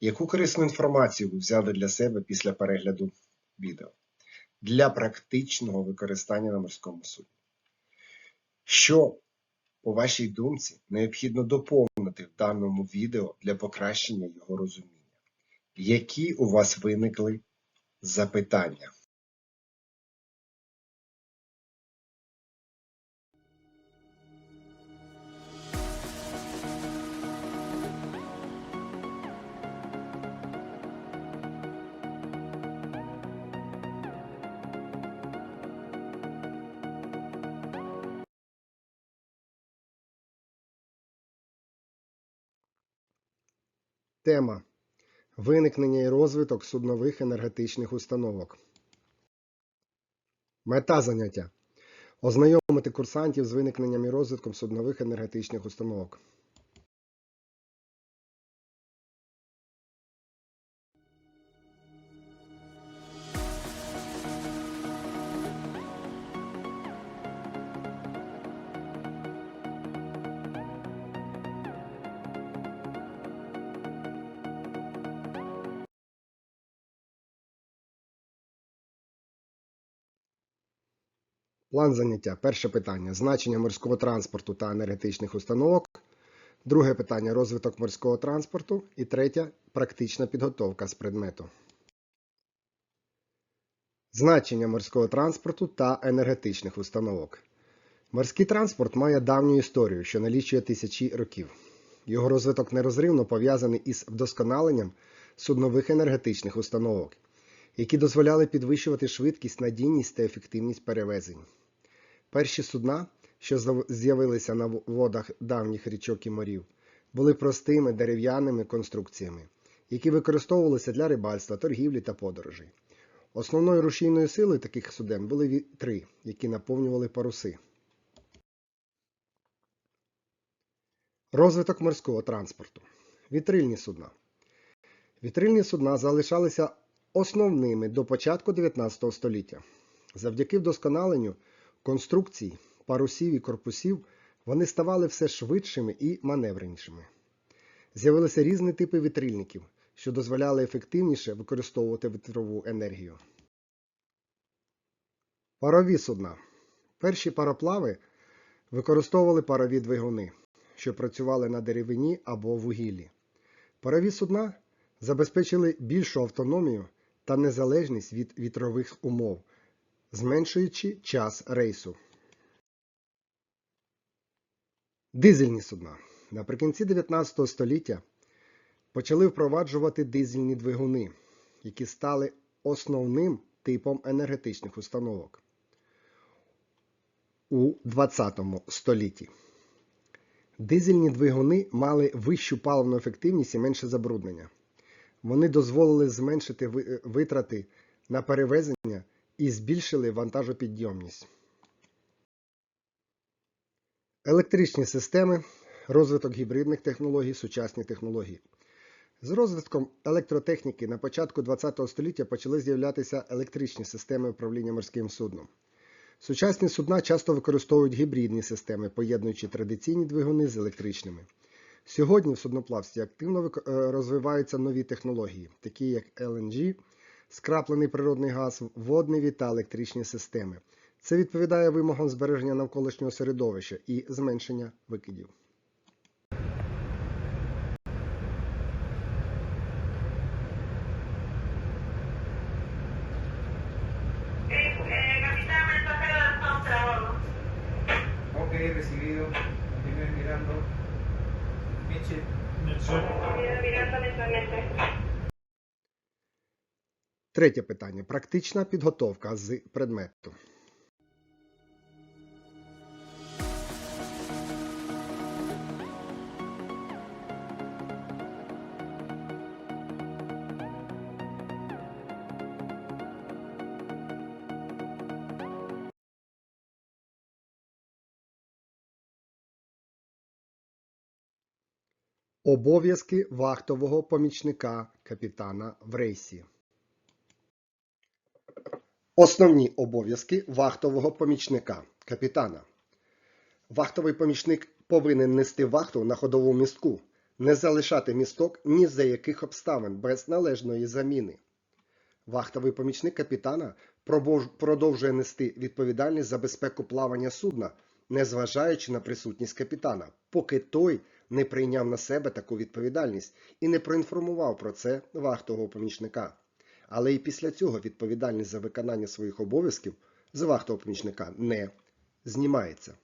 Яку корисну інформацію ви взяли для себе після перегляду відео для практичного використання на морському судні? Що, по вашій думці, необхідно доповнити в даному відео для покращення його розуміння? Які у вас виникли запитання? Тема Виникнення і розвиток суднових енергетичних установок. Мета заняття ознайомити курсантів з виникненням і розвитком суднових енергетичних установок. План заняття. Перше питання значення морського транспорту та енергетичних установок. Друге питання розвиток морського транспорту. І третє практична підготовка з предмету. Значення морського транспорту та енергетичних установок. Морський транспорт має давню історію, що налічує тисячі років. Його розвиток нерозривно пов'язаний із вдосконаленням суднових енергетичних установок, які дозволяли підвищувати швидкість, надійність та ефективність перевезень. Перші судна, що з'явилися на водах давніх річок і морів, були простими дерев'яними конструкціями, які використовувалися для рибальства, торгівлі та подорожей. Основною рушійною силою таких суден були вітри, які наповнювали паруси. Розвиток морського транспорту. Вітрильні судна. Вітрильні судна залишалися основними до початку 19 століття. Завдяки вдосконаленню конструкцій, парусів і корпусів вони ставали все швидшими і маневренішими. З'явилися різні типи вітрильників, що дозволяли ефективніше використовувати вітрову енергію. Парові судна. Перші пароплави використовували парові двигуни, що працювали на деревині або вугіллі. Парові судна забезпечили більшу автономію та незалежність від вітрових умов, зменшуючи час рейсу. Дизельні судна. Наприкінці 19 століття почали впроваджувати дизельні двигуни, які стали основним типом енергетичних установок у 20 столітті. Дизельні двигуни мали вищу паливну ефективність і менше забруднення. Вони дозволили зменшити витрати на перевезення і збільшили вантажопідйомність. Електричні системи, розвиток гібридних технологій, сучасні технології. З розвитком електротехніки на початку ХХ століття почали з'являтися електричні системи управління морським судном. Сучасні судна часто використовують гібридні системи, поєднуючи традиційні двигуни з електричними. Сьогодні в судноплавстві активно е, розвиваються нові технології, такі як LNG, скраплений природний газ, водневі та електричні системи. Це відповідає вимогам збереження навколишнього середовища і зменшення викидів. Третє питання. Практична підготовка з предмету. Обов'язки вахтового помічника капітана в рейсі. Основні обов'язки вахтового помічника капітана. Вахтовий помічник повинен нести вахту на ходовому містку, не залишати місток ні за яких обставин без належної заміни. Вахтовий помічник капітана продовжує нести відповідальність за безпеку плавання судна, незважаючи на присутність капітана, поки той не прийняв на себе таку відповідальність і не проінформував про це вахтового помічника. Але і після цього відповідальність за виконання своїх обов'язків з вахтового помічника не знімається.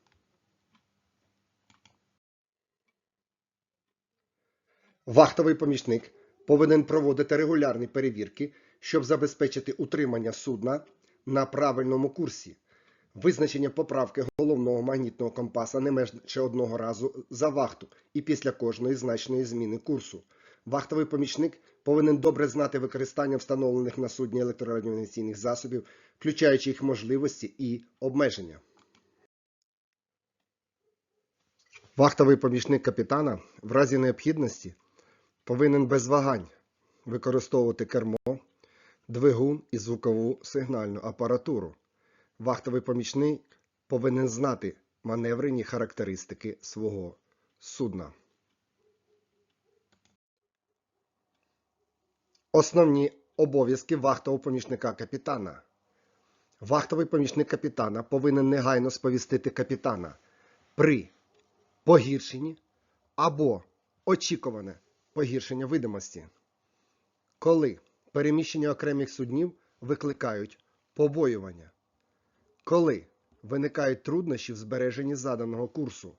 Вахтовий помічник повинен проводити регулярні перевірки, щоб забезпечити утримання судна на правильному курсі, визначення поправки головного магнітного компаса не менше одного разу за вахту і після кожної значної зміни курсу. Вахтовий помічник повинен добре знати використання встановлених на судні електрорадіонаційних засобів, включаючи їх можливості і обмеження. Вахтовий помічник капітана в разі необхідності повинен без вагань використовувати кермо, двигун і звукову сигнальну апаратуру. Вахтовий помічник повинен знати маневрені характеристики свого судна. Основні обов'язки вахтового помічника капітана. Вахтовий помічник капітана повинен негайно сповістити капітана при погіршенні або очікуване погіршення видимості, коли переміщення окремих суднів викликають побоювання, коли виникають труднощі в збереженні заданого курсу,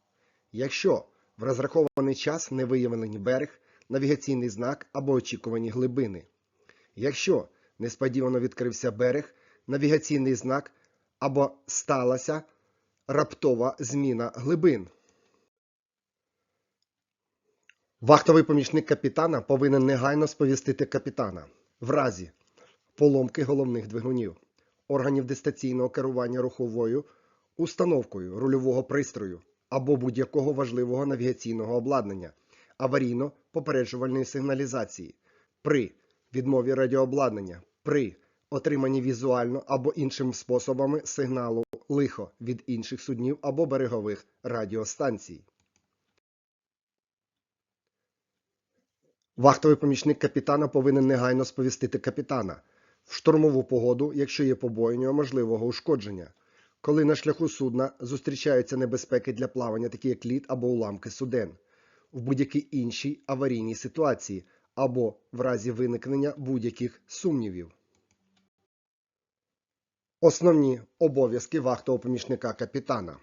якщо в розрахований час не виявлені берег, навігаційний знак або очікувані глибини, якщо несподівано відкрився берег, навігаційний знак або сталася раптова зміна глибин. Вахтовий помічник капітана повинен негайно сповістити капітана в разі поломки головних двигунів, органів дистанційного керування руховою установкою рульового пристрою або будь-якого важливого навігаційного обладнання, аварійно-попереджувальної сигналізації, при відмові радіообладнання, при отриманні візуально або іншими способами сигналу лихо від інших суднів або берегових радіостанцій. Вахтовий помічник капітана повинен негайно сповістити капітана. В штормову погоду, якщо є побоєння можливого ушкодження, коли на шляху судна зустрічаються небезпеки для плавання, такі як лід або уламки суден, в будь-якій іншій аварійній ситуації або в разі виникнення будь-яких сумнівів. Основні обов'язки вахтового помічника капітана.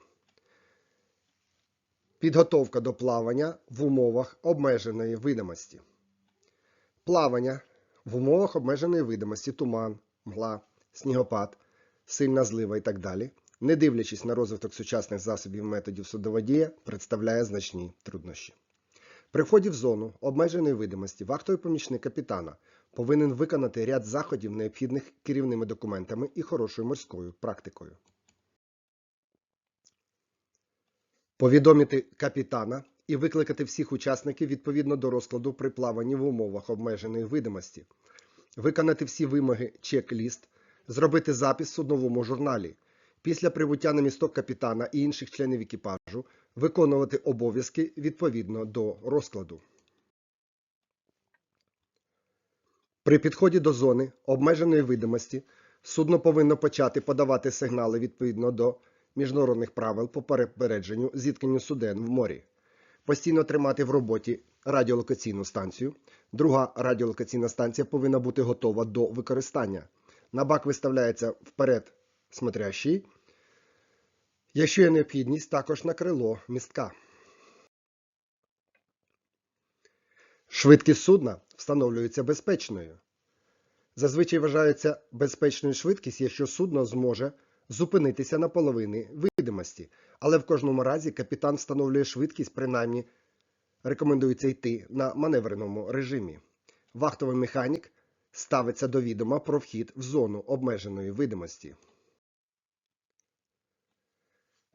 Підготовка до плавання в умовах обмеженої видимості. Плавання в умовах обмеженої видимості, туман, мгла, снігопад, сильна злива і так далі, не дивлячись на розвиток сучасних засобів методів судоводія, представляє значні труднощі. При вході в зону обмеженої видимості вахтовий помічник капітана повинен виконати ряд заходів, необхідних керівними документами і хорошою морською практикою. Повідомити капітана і викликати всіх учасників відповідно до розкладу при плаванні в умовах обмеженої видимості, виконати всі вимоги чек-ліст, зробити запис в судновому журналі, після прибуття на місток капітана і інших членів екіпажу виконувати обов'язки відповідно до розкладу. При підході до зони обмеженої видимості судно повинно почати подавати сигнали відповідно до міжнародних правил по попередженню зіткненню суден в морі, постійно тримати в роботі радіолокаційну станцію. Друга радіолокаційна станція повинна бути готова до використання. На бак виставляється вперед смотрящий. Якщо є необхідність, також на крило містка. Швидкість судна встановлюється безпечною. Зазвичай вважається безпечною швидкість, якщо судно зможе зупинитися на половині видимості, але в кожному разі капітан встановлює швидкість, принаймні рекомендується йти на маневреному режимі. Вахтовий механік ставиться до відома про вхід в зону обмеженої видимості.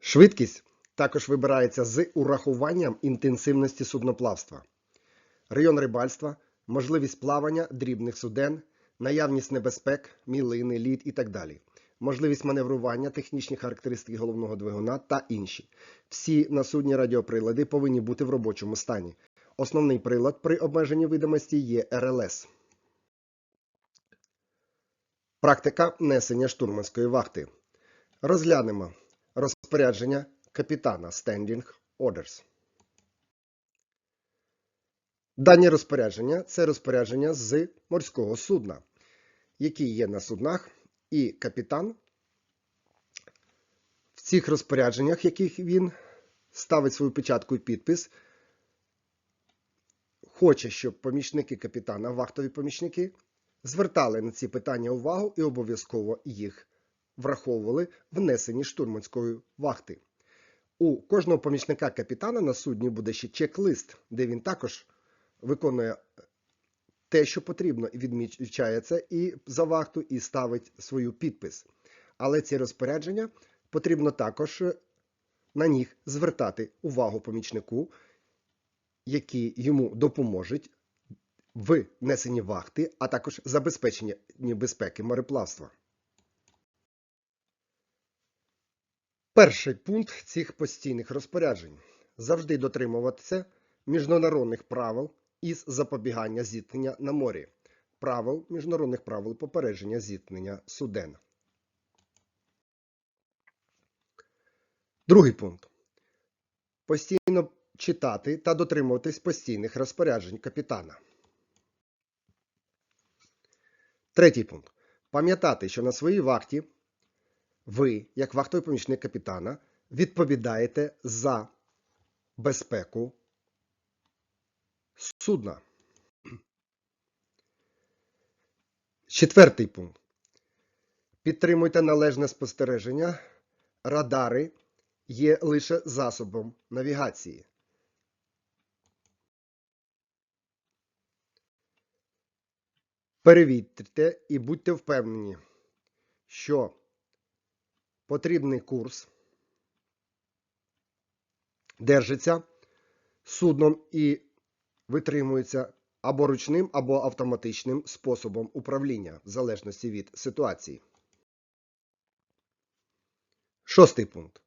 Швидкість також вибирається з урахуванням інтенсивності судноплавства. район рибальства, можливість плавання дрібних суден, наявність небезпек, мілини, лід і так далі, можливість маневрування, технічні характеристики головного двигуна та інші. Всі на судні радіоприлади повинні бути в робочому стані. Основний прилад при обмеженні видимості є РЛС. Практика несення штурманської вахти. Розглянемо розпорядження капітана Standing Orders. Дані розпорядження це розпорядження з морського судна, які є на суднах, і капітан в цих розпорядженнях, яких він ставить свою печатку і підпис, хоче, щоб помічники капітана, вахтові помічники, звертали на ці питання увагу і обов'язково їх враховували в несенні штурманської вахти. У кожного помічника капітана на судні буде ще чек-лист, де він також виконує те, що потрібно, відмічає це і за вахту, і ставить свою підпис. Але ці розпорядження потрібно також на них звертати увагу помічнику, які йому допоможуть в несенні вахти, а також забезпеченні безпеки мореплавства. Перший пункт цих постійних розпоряджень завжди дотримуватися міжнародних правил із запобігання зіткнення на морі, правил міжнародних правил попередження зіткнення суден. Другий пункт. Постійно читати та дотримуватись постійних розпоряджень капітана. Третій пункт. Пам'ятати, що на своїй вахті ви, як вахтовий помічник капітана, відповідаєте за безпеку судна. Четвертий пункт. Підтримуйте належне спостереження. Радари є лише засобом навігації. Перевірте і будьте впевнені, що потрібний курс держиться судном і витримується або ручним, або автоматичним способом управління, в залежності від ситуації. Шостий пункт.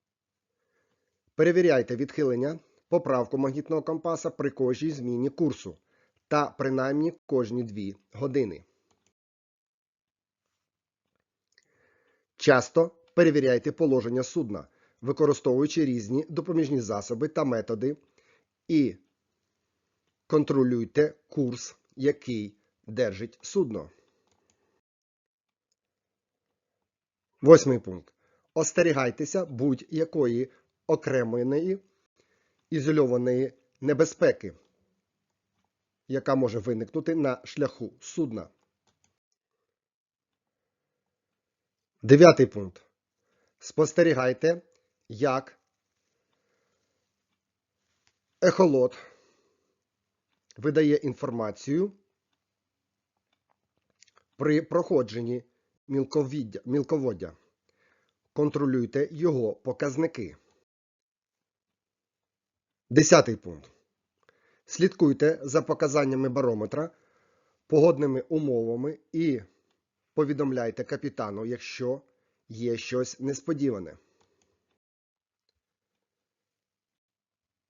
Перевіряйте відхилення, поправку магнітного компаса при кожній зміні курсу та принаймні кожні 2 години. Часто перевіряйте положення судна, використовуючи різні допоміжні засоби та методи, і контролюйте курс, який держить судно. Восьмий пункт. Остерігайтеся будь-якої окремої ізольованої небезпеки, яка може виникнути на шляху судна. Дев'ятий пункт. Спостерігайте, як ехолот видає інформацію при проходженні мілководдя. Контролюйте його показники. Десятий пункт. Слідкуйте за показаннями барометра, погодними умовами і повідомляйте капітану, якщо є щось несподіване.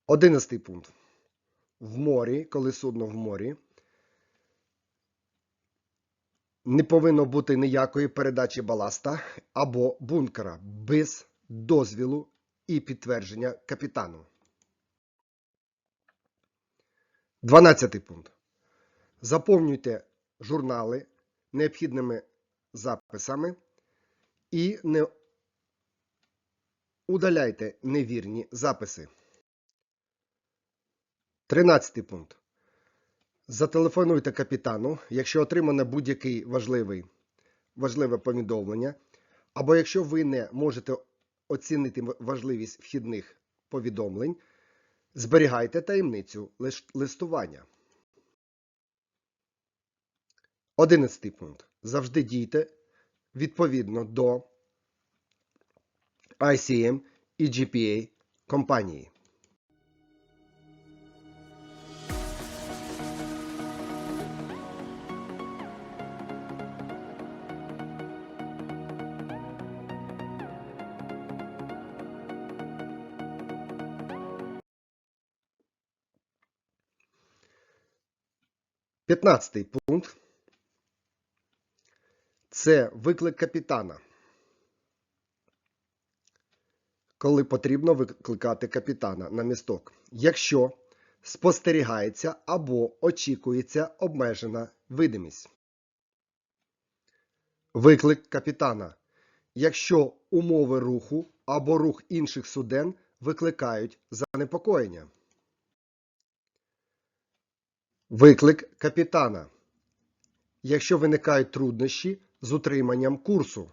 Одинадцятий пункт. В морі, коли судно в морі, не повинно бути ніякої передачі баласта або бункера без дозвілу і підтвердження капітану. 12 пункт. Заповнюйте журнали необхідними записами і не удаляйте невірні записи. 13 пункт. Зателефонуйте капітану, якщо отримане будь-який важливий, важливе повідомлення, або якщо ви не можете оцінити важливість вхідних повідомлень, зберігайте таємницю листування. 11 пункт. Завжди дійте відповідно до ICM і GPA компанії. П'ятнадцятий пункт. Це виклик капітана. Коли потрібно викликати капітана на місток. Якщо спостерігається або очікується обмежена видимість. Виклик капітана. Якщо умови руху або рух інших суден викликають занепокоєння. Виклик капітана. Якщо виникають труднощі з утриманням курсу.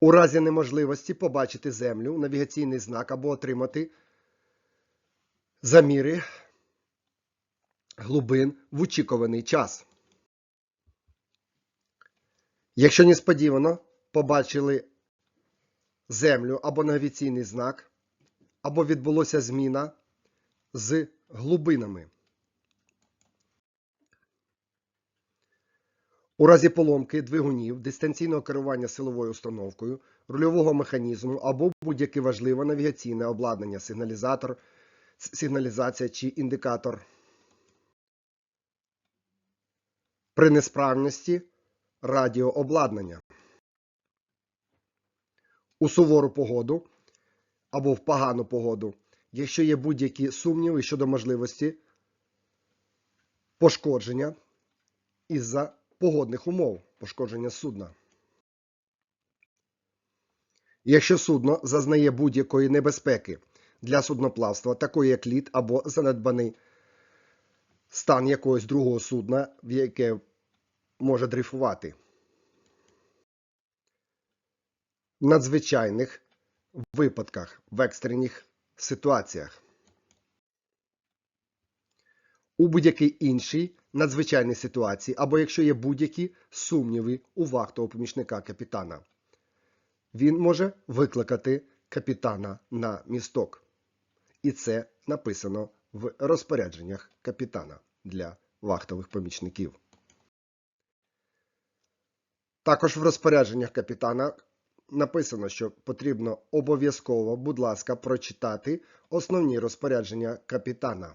У разі неможливості побачити землю, навігаційний знак або отримати заміри глибин в очікуваний час. Якщо несподівано побачили землю або навігаційний знак, або відбулося зміна з глибинами. У разі поломки двигунів, дистанційного керування силовою установкою, рульового механізму або будь-яке важливе навігаційне обладнання, сигналізатор, сигналізація чи індикатор. При несправності радіообладнання. У сувору погоду або в погану погоду, якщо є будь-які сумніви щодо можливості пошкодження із-за погодних умов пошкодження судна. Якщо судно зазнає будь-якої небезпеки для судноплавства, такої як лід або занедбаний стан якогось другого судна, в яке може дрейфувати. В надзвичайних випадках, в екстреніх ситуаціях. У будь-якій іншій надзвичайній ситуації, або якщо є будь-які сумніви у вахтового помічника капітана, він може викликати капітана на місток. І це написано в розпорядженнях капітана для вахтових помічників. Також в розпорядженнях капітана написано, що потрібно обов'язково, будь ласка, прочитати основні розпорядження капітана.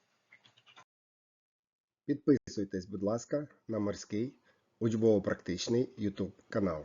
Підписуйтесь, будь ласка, на морський учбово-практичний YouTube канал.